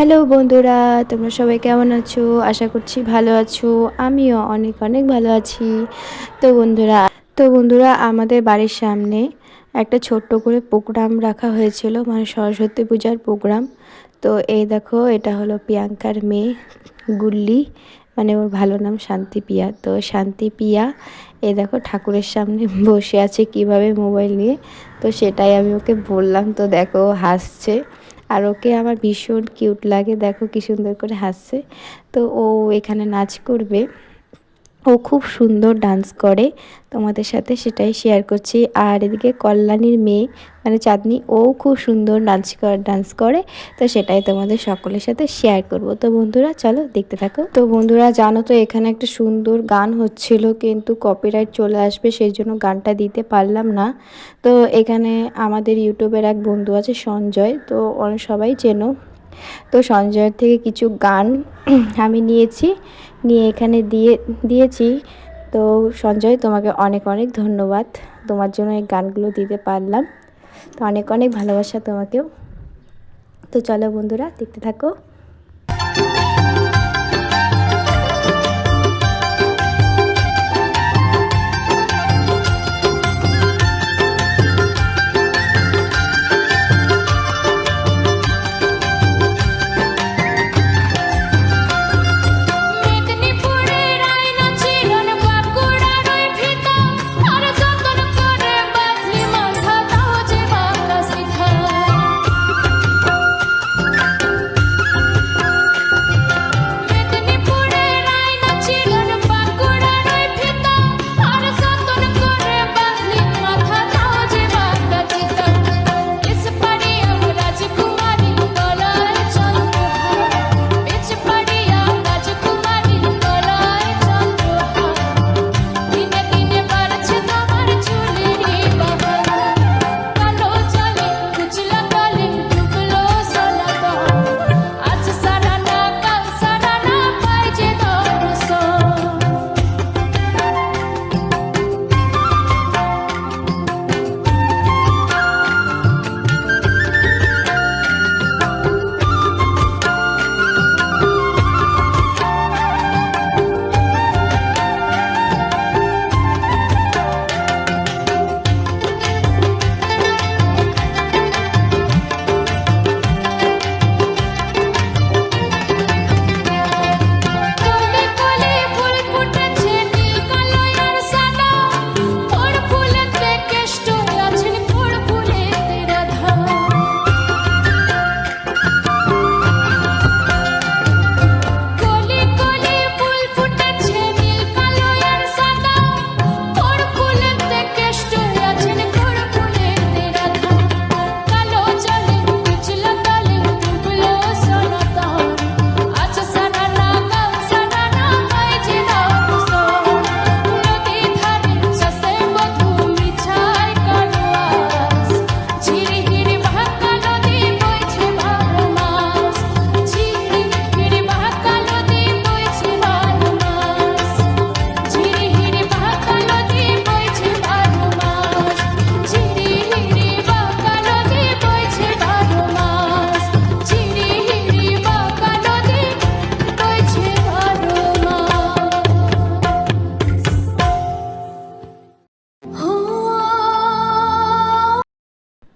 Hello বন্ধুরা, তোমরা সবাই কেমন আছো? আশা করছি ভালো আছো। আমিও অনেক অনেক ভালো আছি। তো বন্ধুরা তো বন্ধুরা, আমাদের বাড়ির সামনে একটা ছোট্ট করে প্রোগ্রাম রাখা হয়েছিল মানে সরস্বতী পূজার প্রোগ্রাম। তো এই দেখো, এটা হলো প্রিয়াঙ্কার মেয়ে গুল্লি মানে ওর ভালো নাম শান্তি পিয়া। তো শান্তি পিয়া এ দেখো, ঠাকুরের সামনে বসে আছে কীভাবে মোবাইল নিয়ে। তো সেটাই আমি ওকে বললাম, তো দেখো হাসছে। আর ওকে আমার ভীষণ কিউট লাগে। দেখো কি সুন্দর করে হাসছে। তো ও এখানে নাচ করবে। ও খুব সুন্দর ডান্স করে। তোমাদের সাথে সেটাই শেয়ার করছি। আর এদিকে কল্যাণীর মেয়ে মানে চাঁদনি, ও খুব সুন্দর ডান্স ডান্স করে। তো সেটাই তোমাদের সকলের সাথে শেয়ার করব। তো বন্ধুরা, চলো দেখতে থাকো। তো বন্ধুরা, জানো তো এখানে একটা সুন্দর গান হচ্ছিল, কিন্তু কপিরাইট চলে আসবে, সেই জন্য গানটা দিতে পারলাম না। তো এখানে আমাদের ইউটিউবের এক বন্ধু আছে সঞ্জয়, তো সবাই চেনো। তো সঞ্জয়ের থেকে কিছু গান আমি নিয়েছি। নিয়ে এখানে দিয়ে, দিয়েছি। তো সঞ্জয়, তোমাকে অনেক অনেক ধন্যবাদ। তোমার জন্য এই গানগুলো দিতে পারলাম। তো অনেক অনেক ভালোবাসা তোমাকেও। তো চলো বন্ধুরা, দেখতে থাকো।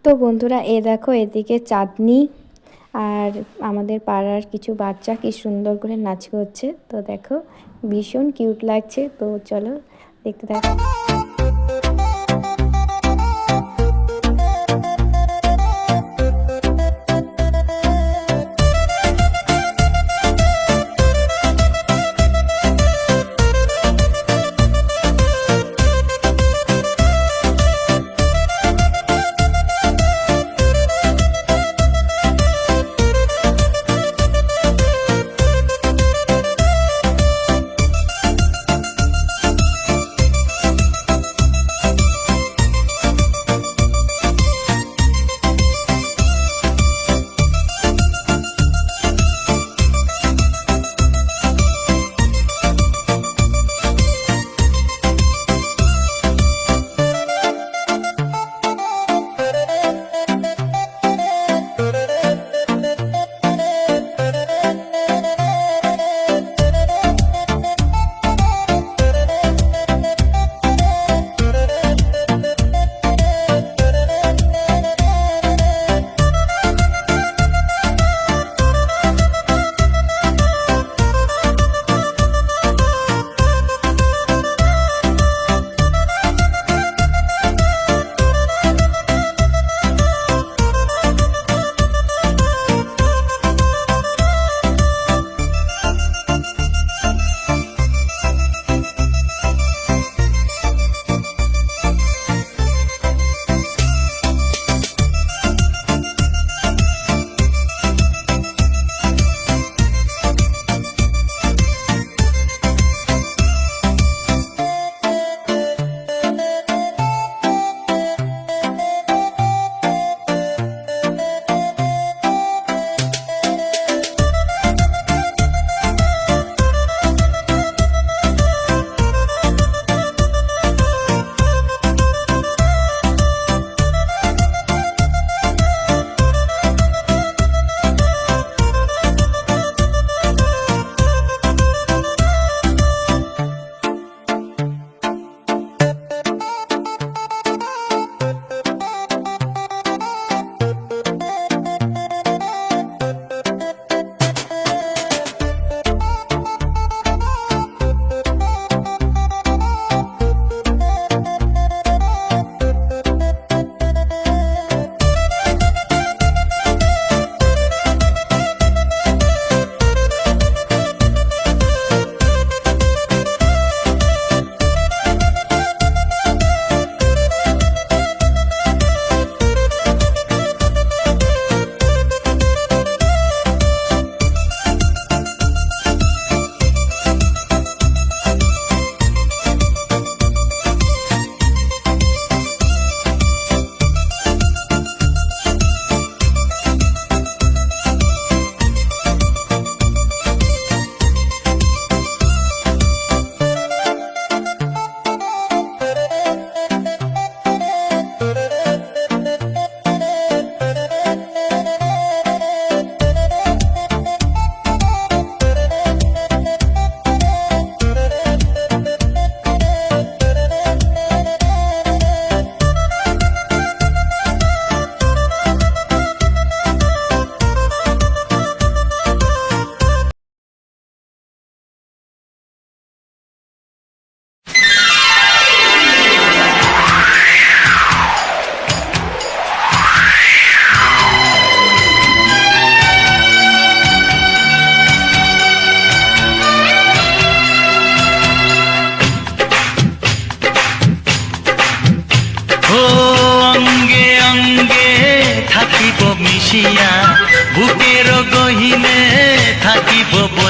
তো বন্ধুরা, এ দেখো এদিকে চাঁদনি আর আমাদের পাড়ার কিছু বাচ্চা কি সুন্দর করে নাচ করছে। তো দেখো, ভীষণ কিউট লাগছে। তো চলো দেখতে দেখো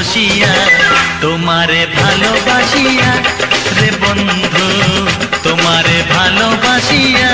বসিয়া তোমারে ভালোবাসিয়া। রে বন্ধু তোমারে ভালোবাসিয়া।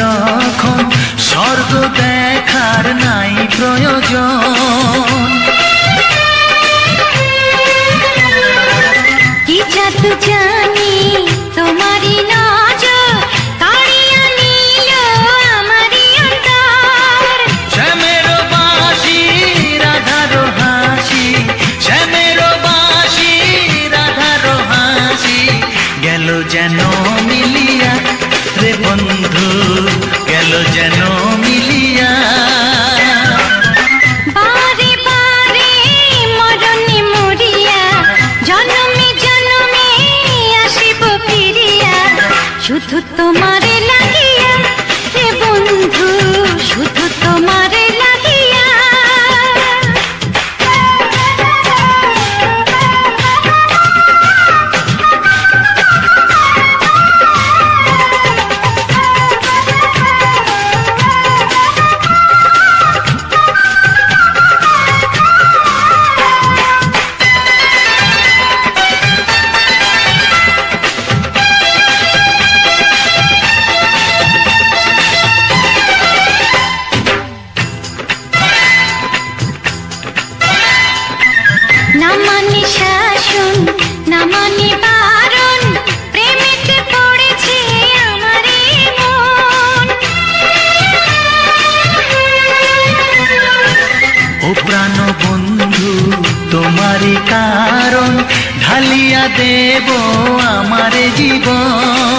जा দেব আমার জীবন।